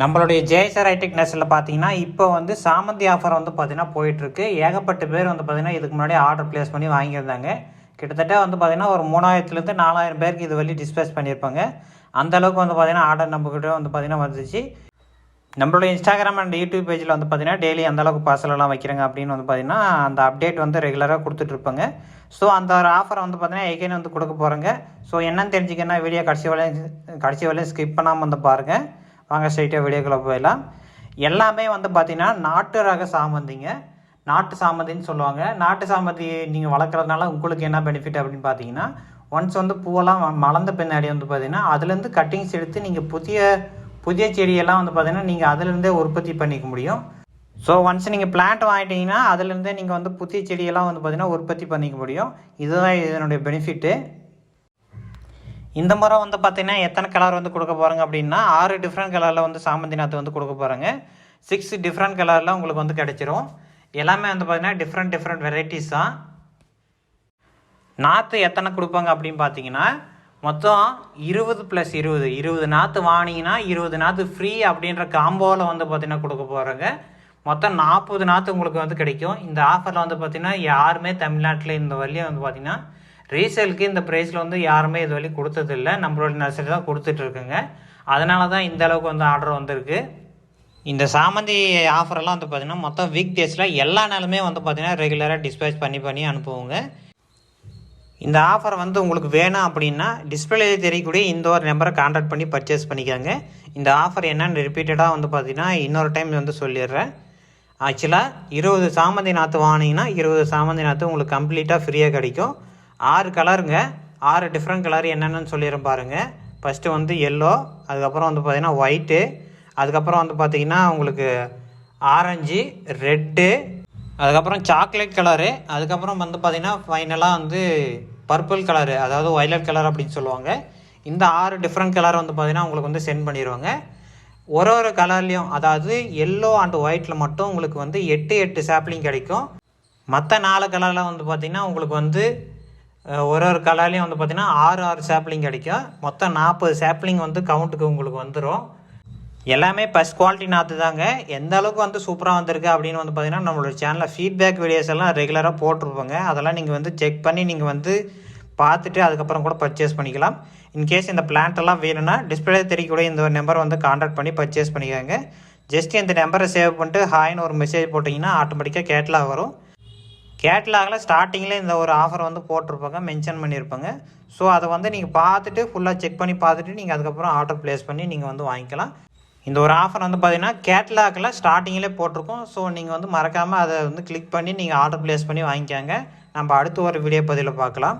நம்மளுடைய ஜேஎஸ்ஆர் ஐடெக் நெஸ்ட்டில் பார்த்தீங்கன்னா இப்போ வந்து சாமந்தி ஆஃபர் வந்து பார்த்தீங்கன்னா போயிட்டுருக்கு. ஏகப்பட்ட பேர் வந்து பார்த்தீங்கன்னா இதுக்கு முன்னாடி ஆர்டர் ப்ளேஸ் பண்ணி வாங்கியிருந்தாங்க. கிட்டத்தட்ட வந்து பார்த்தீங்கன்னா ஒரு மூணாயிரத்துலேருந்து நாலாயிரம் பேருக்கு இது வழி டிஸ்பேஸ் பண்ணியிருப்பாங்க. அந்தளவுக்கு வந்து பார்த்தீங்கன்னா ஆர்டர் நம்மக்கிட்ட வந்து பார்த்தீங்கன்னா வந்துச்சு. நம்மளுடைய இன்ஸ்டாகிராம் அண்ட் யூடியூப் பேஜில் வந்து பார்த்தீங்கன்னா டெய்லி அந்தளவுக்கு பார்சலெல்லாம் வைக்கிறாங்க அப்படின்னு வந்து பார்த்தீங்கன்னா அந்த அப்டேட் வந்து ரெகுலராக கொடுத்துட்ருப்பாங்க. ஸோ அந்த ஒரு ஆஃபரை வந்து பார்த்தீங்கன்னா எகைன் வந்து கொடுக்க போகிறேங்க ஸோ என்னன்னு தெரிஞ்சுக்கன்னா வீடியோ கடைசி வரையும் கடைசி வரையும் ஸ்கிப் பண்ணாமல் வந்து பாருங்கள் வாங்க ஸ்ட்ரைட்டாக வீடியோக்குள்ளே போயிடலாம். எல்லாமே வந்து பார்த்திங்கன்னா நாட்டு ரக சாமந்திங்க. நாட்டு சாமந்தின்னு சொல்லுவாங்க. நாட்டு சாமந்தி நீங்கள் வளர்க்குறதுனால உங்களுக்கு என்ன பெனிஃபிட் அப்படின்னு பார்த்தீங்கன்னா ஒன்ஸ் வந்து பூவெல்லாம் மலர்ந்த பின்னாடி வந்து பார்த்தீங்கன்னா அதுலேருந்து கட்டிங்ஸ் எடுத்து நீங்கள் புதிய புதிய செடியெல்லாம் வந்து பார்த்தீங்கன்னா நீங்கள் அதுலேருந்தே உற்பத்தி பண்ணிக்க முடியும். ஸோ ஒன்ஸ் நீங்கள் பிளான்ட் வாங்கிட்டீங்கன்னா அதுலேருந்தே நீங்கள் வந்து புதிய செடியெல்லாம் வந்து பார்த்தீங்கன்னா உற்பத்தி பண்ணிக்க முடியும். இதுதான் இதனுடைய பெனிஃபிட்டு இந்த முறை வந்து பார்த்தீங்கன்னா எத்தனை கலர் வந்து கொடுக்க போகிறாங்க அப்படின்னா ஆறு டிஃப்ரெண்ட் கலரில் வந்து சாமந்தி நாற்று வந்து கொடுக்க போகிறாங்க சிக்ஸ் டிஃப்ரெண்ட் கலரில் உங்களுக்கு வந்து கிடச்சிரும். எல்லாமே வந்து பார்த்தீங்கன்னா டிஃப்ரெண்ட் டிஃப்ரெண்ட் வெரைட்டிஸ் தான் நாற்று எத்தனை கொடுப்பாங்க அப்படின்னு பார்த்தீங்கன்னா மொத்தம் இருபது ப்ளஸ் இருபது. இருபது நாற்று வாங்கினீங்கன்னா இருபது நாற்று ஃப்ரீ அப்படின்ற காம்போவில் வந்து பார்த்தீங்கன்னா கொடுக்க போகிறாங்க மொத்தம் நாற்பது நாற்று உங்களுக்கு வந்து கிடைக்கும். இந்த ஆஃபரில் வந்து பார்த்திங்கன்னா யாருமே தமிழ்நாட்டில் இந்த வழியை வந்து பார்த்தீங்கன்னா ரீசேலுக்கு இந்த ப்ரைஸில் வந்து யாருமே இது வரைக்கும் கொடுத்ததில்ல. நம்மளோட நர்சரி தான் கொடுத்துட்ருக்குங்க. அதனால தான் இந்த அளவுக்கு வந்து ஆர்டர் வந்திருக்கு. இந்த சாமந்தி ஆஃபரெல்லாம் வந்து பார்த்தீங்கன்னா மொத்தம் வீக் டேஸில் எல்லா நாளுமே வந்து பார்த்திங்கன்னா ரெகுலராக டிஸ்பேச் பண்ணி பண்ணி அனுப்புவோங்க. இந்த ஆஃபர் வந்து உங்களுக்கு வேணும் அப்படின்னா டிஸ்பிளே தெரியக்கூடிய இந்த ஒரு நம்பரை கான்டாக்ட் பண்ணி பர்ச்சேஸ் பண்ணிக்கோங்க. இந்த ஆஃபர் என்னென்னு ரிப்பீட்டடாக வந்து பார்த்தீங்கன்னா இன்னொரு டைம் வந்து சொல்லிடுறேன். ஆக்சுவலாக இருபது சாமந்தி நாற்று வாங்கினீங்கன்னா இருபது சாமந்தி நாற்று உங்களுக்கு கம்ப்ளீட்டாக ஃப்ரீயாக கிடைக்கும். ஆறு கலருங்க. ஆறு டிஃப்ரெண்ட் கலர் என்னென்னு சொல்லிடுறேன் பாருங்கள் ஃபஸ்ட்டு வந்து எல்லோ அதுக்கப்புறம் வந்து பார்த்தீங்கன்னா ஒயிட்டு அதுக்கப்புறம் வந்து பார்த்தீங்கன்னா உங்களுக்கு ஆரஞ்சு ரெட்டு அதுக்கப்புறம் சாக்லேட் கலரு அதுக்கப்புறம் வந்து பார்த்திங்கன்னா ஃபைனலாக வந்து பர்பிள் கலரு அதாவது வயலட் கலர் அப்படின்னு சொல்லுவாங்க. இந்த ஆறு டிஃப்ரெண்ட் கலர் வந்து பார்த்தீங்கன்னா உங்களுக்கு வந்து சென்ட் பண்ணிடுவாங்க. ஒரு ஒரு கலர்லேயும் அதாவது எல்லோ அண்ட் ஒயிட்டில் மட்டும் உங்களுக்கு வந்து எட்டு எட்டு சாப்ளிங் கிடைக்கும். மற்ற நாலு கலரில் வந்து பார்த்திங்கன்னா உங்களுக்கு வந்து ஒரு ஒரு கலர்லேயும் வந்து பார்த்திங்கன்னா ஆறு ஆறு சாப்ளிங் கிடைக்கும். மொத்தம் நாற்பது சாப்ளிங் வந்து கவுண்ட்டுக்கு உங்களுக்கு வந்துடும் எல்லாமே ஃபஸ்ட் குவாலிட்டி நாற்று தாங்க. எந்த அளவுக்கு வந்து சூப்பராக வந்திருக்கு அப்படின்னு வந்து பார்த்தீங்கன்னா நம்மளோட சேனலில் ஃபீட்பேக் வீடியோஸ் எல்லாம் ரெகுலராக போட்டிருப்போங்க. அதெல்லாம் நீங்கள் வந்து செக் பண்ணி நீங்கள் வந்து பார்த்துட்டு அதுக்கப்புறம் கூட பர்ச்சேஸ் பண்ணிக்கலாம். இன்கேஸ் இந்த plant எல்லாம் வேணும்னா டிஸ்பிளே தெரியக்கூடிய இந்த ஒரு நம்பர் வந்து கான்டாக்ட் பண்ணி பர்ச்சேஸ் பண்ணிக்கோங்க. ஜஸ்ட் இந்த நம்பரை சேவ் பண்ணிட்டு ஹாய்னு ஒரு மெசேஜ் போட்டிங்கன்னா ஆட்டோமேட்டிக்காக கேட்லாக் வரும். கேட்லாகில் ஸ்டார்டிங்கில் இந்த ஒரு ஆஃபர் வந்து போட்டிருப்பாங்க மென்ஷன் பண்ணியிருப்பாங்க ஸோ அதை வந்து நீங்கள் பார்த்துட்டு ஃபுல்லாக செக் பண்ணி பார்த்துட்டு நீங்கள் அதுக்கப்புறம் ஆர்டர் ப்ளேஸ் பண்ணி நீங்கள் வந்து வாங்கிக்கலாம். இந்த ஒரு ஆஃபர் வந்து பார்த்தீங்கன்னா கேட்லாகில் ஸ்டார்டிங்கிலே போட்டிருக்கோம். ஸோ நீங்கள் வந்து மறக்காமல் அதை வந்து கிளிக் பண்ணி நீங்கள் ஆர்டர் ப்ளேஸ் பண்ணி வாங்கிக்கோங்க. நம்ம அடுத்து ஒரு வீடியோ பதிவில் பார்க்கலாம்.